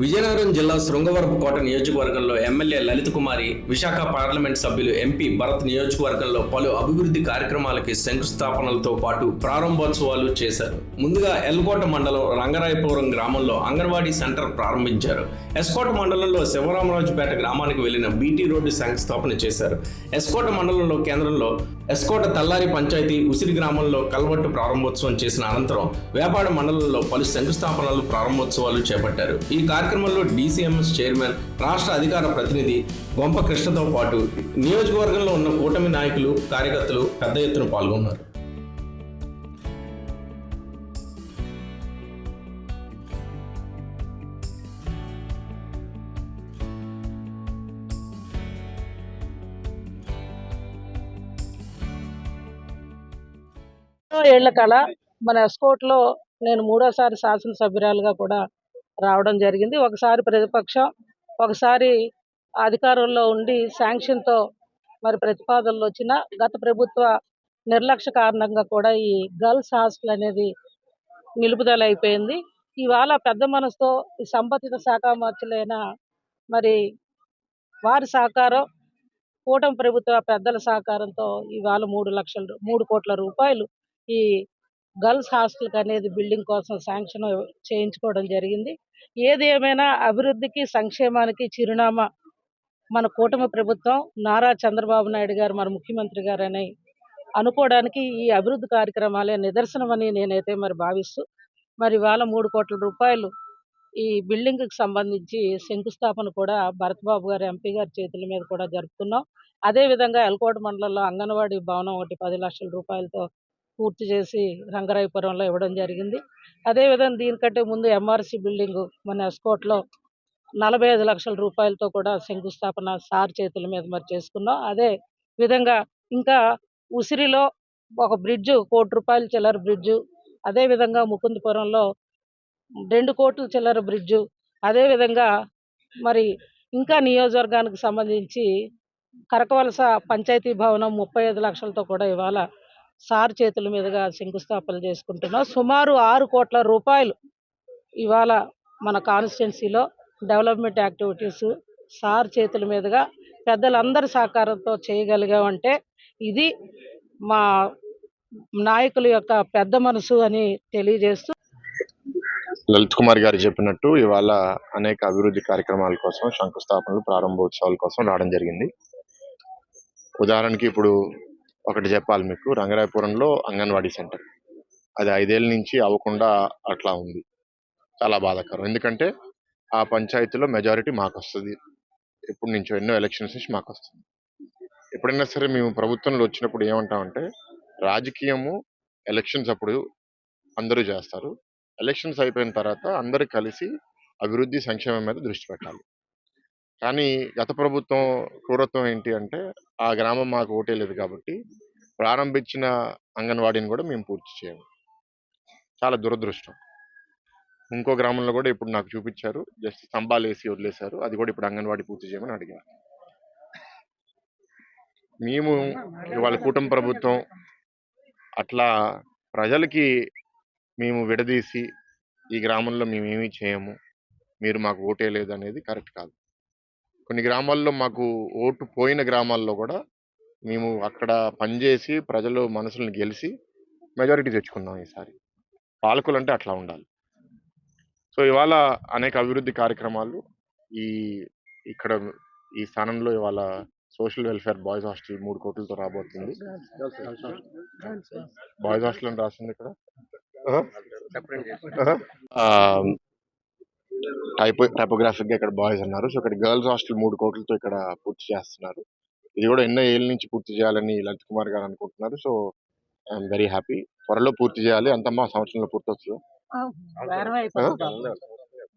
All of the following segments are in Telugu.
విజయనగరం జిల్లా శృంగవరపుకోట నియోజకవర్గంలో ఎమ్మెల్యే లలిత కుమారి విశాఖ పార్లమెంట్ సభ్యులు ఎంపీ భరత్ నియోజకవర్గంలో పలు అభివృద్ధి కార్యక్రమాలకి శంకుస్థాపనలతో పాటు ప్రారంభోత్సవాలు చేశారు. ముందుగా ఎల్కోట మండలం రంగరాయపురం గ్రామంలో అంగన్వాడీ సెంటర్ ప్రారంభించారు. ఎస్కోట మండలంలో శివరామరాజుపేట గ్రామానికి వెళ్ళిన బీటీ రోడ్డు శంకుస్థాపన చేశారు. ఎస్కోట మండలంలో కేంద్రంలో ఎస్కోట తల్లారి పంచాయతీ ఉసిరి గ్రామంలో కల్వట్టు ప్రారంభోత్సవం చేసిన అనంతరం వేపాడ మండలంలో పలు శంకుస్థాపనలు ప్రారంభోత్సవాలు చేపట్టారు. ఈ కార్యక్రమంలో డీసీఎంఎస్ చైర్మన్ రాష్ట్ర అధికార ప్రతినిధి గొంప కృష్ణతో పాటు నియోజకవర్గంలో ఉన్న కూటమి నాయకులు కార్యకర్తలు పెద్ద ఎత్తున పాల్గొన్నారు. ఎన్నో ఏళ్ళ కళ మన ఎస్కోట్లో నేను మూడోసారి శాసనసభ్యురాలుగా కూడా రావడం జరిగింది. ఒకసారి ప్రతిపక్షం ఒకసారి అధికారంలో ఉండి శాంక్షన్తో మరి ప్రతిపాదనలు వచ్చిన గత ప్రభుత్వ నిర్లక్ష్య కారణంగా కూడా ఈ గర్ల్స్ హాస్టల్ అనేది నిలుపుదల అయిపోయింది. ఇవాళ పెద్ద మనసుతో ఈ సంబంధిత శాఖ మంత్రులైన మరి వారి సహకారం కూటమి ప్రభుత్వ పెద్దల సహకారంతో ఇవాళ మూడు లక్షల మూడు కోట్ల రూపాయలు ఈ గర్ల్స్ హాస్టల్ అనేది బిల్డింగ్ కోసం శాంక్షన్ చేయించుకోవడం జరిగింది. ఏది ఏమైనా అభివృద్ధికి సంక్షేమానికి చిరునామా మన కూటమి ప్రభుత్వం నారా చంద్రబాబు నాయుడు గారు మన ముఖ్యమంత్రి గారని అనుకోవడానికి ఈ అభివృద్ధి కార్యక్రమాలే నిదర్శనమని నేనైతే మరి భావిస్తూ మరి ఇవాళ మూడు కోట్ల రూపాయలు ఈ బిల్డింగ్కి సంబంధించి శంకుస్థాపన కూడా భరత్బాబు గారు ఎంపీ గారి చేతుల మీద కూడా జరుపుకున్నాం. అదే విధంగా ఎల్కోట మండలంలో అంగన్వాడీ భవనం ఒకటి పది లక్షల రూపాయలతో పూర్తి చేసి రంగరాయపురంలో ఇవ్వడం జరిగింది. అదే విధంగా దీనికంటే ముందు ఎంఆర్సి బిల్డింగ్ మన ఎస్కోట్లో నలభై ఐదు లక్షల రూపాయలతో కూడా శంకుస్థాపన సార్ చేతుల మీద మరి చేసుకున్నాం. అదే విధంగా ఇంకా ఉసిరిలో ఒక బ్రిడ్జ్ కోటి రూపాయల చిల్లర బ్రిడ్జ్ అదే విధంగా ముకుందపురంలో రెండు కోట్ల చిల్లర బ్రిడ్జ్ అదే విధంగా మరి ఇంకా నియోజకవర్గానికి సంబంధించి కరకవలస పంచాయతీ భవనం ముప్పై ఐదు లక్షలతో కూడా ఇవాళ సార్ చేతుల మీదుగా శంకుస్థాపన చేసుకుంటున్నాం. సుమారు ఆరు కోట్ల రూపాయలు ఇవాళ మన కాన్స్టిట్యున్సీలో డెవలప్మెంట్ యాక్టివిటీస్ సార్ చేతుల మీదుగా పెద్దలందరి సహకారంతో చేయగలిగామంటే ఇది మా నాయకుల యొక్క పెద్ద మనసు అని తెలియజేస్తూ లలిత్ కుమార్ గారు చెప్పినట్టు ఇవాళ అనేక అభివృద్ధి కార్యక్రమాల కోసం శంకుస్థాపనలు ప్రారంభోత్సవాల కోసం రావడం జరిగింది. ఉదాహరణకి ఇప్పుడు ఒకటి చెప్పాలి మీకు. రంగరాయపురంలో అంగన్వాడీ సెంటర్. అది ఐదేళ్ళ నుంచి అవ్వకుండా అట్లా ఉంది. చాలా బాధాకరం. ఎందుకంటే ఆ పంచాయతీలో మెజారిటీ మాకు వస్తుంది ఎప్పటి నుంచో ఎన్నో ఎలక్షన్స్ నుంచి మాకు వస్తుంది ఎప్పుడైనా సరే మేము ప్రభుత్వంలో వచ్చినప్పుడు ఏమంటామంటే రాజకీయము ఎలక్షన్స్ అప్పుడు అందరూ చేస్తారు. ఎలక్షన్స్ అయిపోయిన తర్వాత అందరూ కలిసి అభివృద్ధి సంక్షేమం మీద దృష్టి పెట్టాలి. కానీ గత ప్రభుత్వం క్రూరత్వం ఏంటి అంటే ఆ గ్రామం మాకు ఓటే లేదు కాబట్టి ప్రారంభించిన అంగన్వాడీని కూడా మేము పూర్తి చేయము. చాలా దురదృష్టం. ఇంకో గ్రామంలో కూడా ఇప్పుడు నాకు చూపించారు. జస్ట్ స్తంభాలు వేసి వదిలేశారు. అది కూడా ఇప్పుడు అంగన్వాడీ పూర్తి చేయమని అడిగారు. మేము ఇవాళ కూటమి ప్రభుత్వం అట్లా ప్రజలకి మేము విడదీసి ఈ గ్రామంలో మేము ఏమీ చేయము. మీరు మాకు ఓటే లేదు అనేది కరెక్ట్ కాదు. కొన్ని గ్రామాల్లో మాకు ఓటు పోయిన గ్రామాల్లో కూడా మేము అక్కడ పనిచేసి ప్రజలు మనసులను గెలిచి మెజారిటీ తెచ్చుకున్నాం ఈసారి. పాలకులు అంటే అట్లా ఉండాలి. సో ఇవాళ అనేక అభివృద్ధి కార్యక్రమాలు ఈ ఇక్కడ ఈ స్థానంలో ఇవాళ సోషల్ వెల్ఫేర్ బాయ్స్ హాస్టల్ మూడు కోట్లతో రాబోతుంది. బాయ్స్ హాస్టల్ అని రాస్తుంది ఇక్కడ. టైపో టైపోగ్రాఫిక్గా ఇక్కడ బాయ్స్ అన్నారు. సో ఇక్కడ గర్ల్స్ హాస్టల్ మూడు కోట్లతో ఇక్కడ పూర్తి చేస్తున్నారు. ఇది కూడా ఎన్నో ఏళ్ళ నుంచి పూర్తి చేయాలని లలిత్ కుమార్ గారు అనుకుంటున్నారు. So I'm very happy. త్వరలో పూర్తి చేయాలి. అంతమ్మా సంవత్సరంలో పూర్తి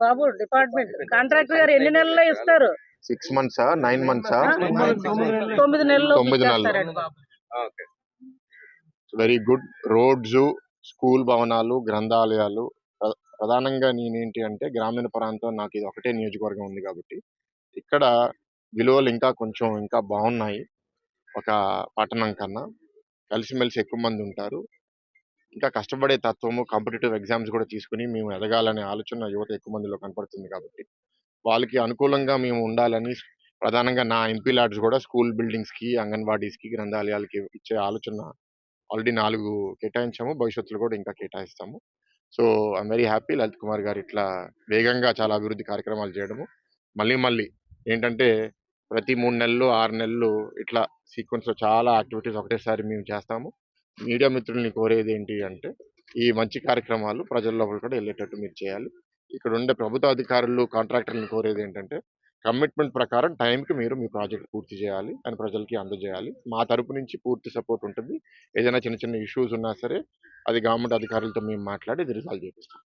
బాబు. డిపార్ట్మెంట్ కాంట్రాక్టర్ గారు ఎన్ని నెలల్లో ఇస్తారు? సిక్స్ మంత్సా? నైన్ మంత్సా? తొమ్మిది నెలలు తొమ్మిది నెలలు. వెరీ గుడ్ రోడ్స్ స్కూల్ భవనాలు గ్రంథాలయాలు ప్రధానంగా నేనేంటి అంటే గ్రామీణ ప్రాంతం నాకు ఇది ఒకటే నియోజకవర్గం ఉంది కాబట్టి ఇక్కడ విలువలు ఇంకా కొంచెం ఇంకా బాగున్నాయి ఒక పట్టణం కన్నా. కలిసిమెలిసి ఎక్కువ మంది ఉంటారు. ఇంకా కష్టపడే తత్వము కాంపిటేటివ్ ఎగ్జామ్స్ కూడా తీసుకుని మేము ఎదగాలనే ఆలోచన యువత ఎక్కువ మందిలో కనపడుతుంది కాబట్టి వాళ్ళకి అనుకూలంగా మేము ఉండాలని ప్రధానంగా నా ఎంపీ లాడ్స్ కూడా స్కూల్ బిల్డింగ్స్కి అంగన్వాడీస్కి గ్రంథాలయాలకి ఇచ్చే ఆలోచన ఆల్రెడీ నాలుగు కేటాయించాము. భవిష్యత్తులో కూడా ఇంకా కేటాయిస్తాము. So I'm very happy Lalit Kumar గారు ఇట్లా వేగంగా చాలా అభివృద్ధి కార్యక్రమాలు చేయడము. మళ్ళీ మళ్ళీ ఏంటంటే ప్రతి మూడు నెలలు ఆరు నెలలు ఇట్లా సీక్వెన్స్లో చాలా యాక్టివిటీస్ ఒకటేసారి మేము చేస్తాము. మీడియా మిత్రుల్ని కోరేది ఏంటి అంటే ఈ మంచి కార్యక్రమాలు ప్రజల లోపల కూడా వెళ్ళేటట్టు మీరు చేయాలి. ఇక్కడ ఉండే ప్రభుత్వ అధికారులు కాంట్రాక్టర్లను కోరేది ఏంటంటే కమిట్మెంట్ ప్రకారం టైంకి మీరు మీ ప్రాజెక్ట్ పూర్తి చేయాలి. అని ప్రజలకి అందజేయాలి. మా తరపు నుంచి పూర్తి సపోర్ట్ ఉంటుంది. ఏదైనా చిన్న చిన్న ఇష్యూస్ ఉన్నా సరే అది గవర్నమెంట్ అధికారులతో మేము మాట్లాడి ఇది రిజాల్వ్ చేపిస్తాం.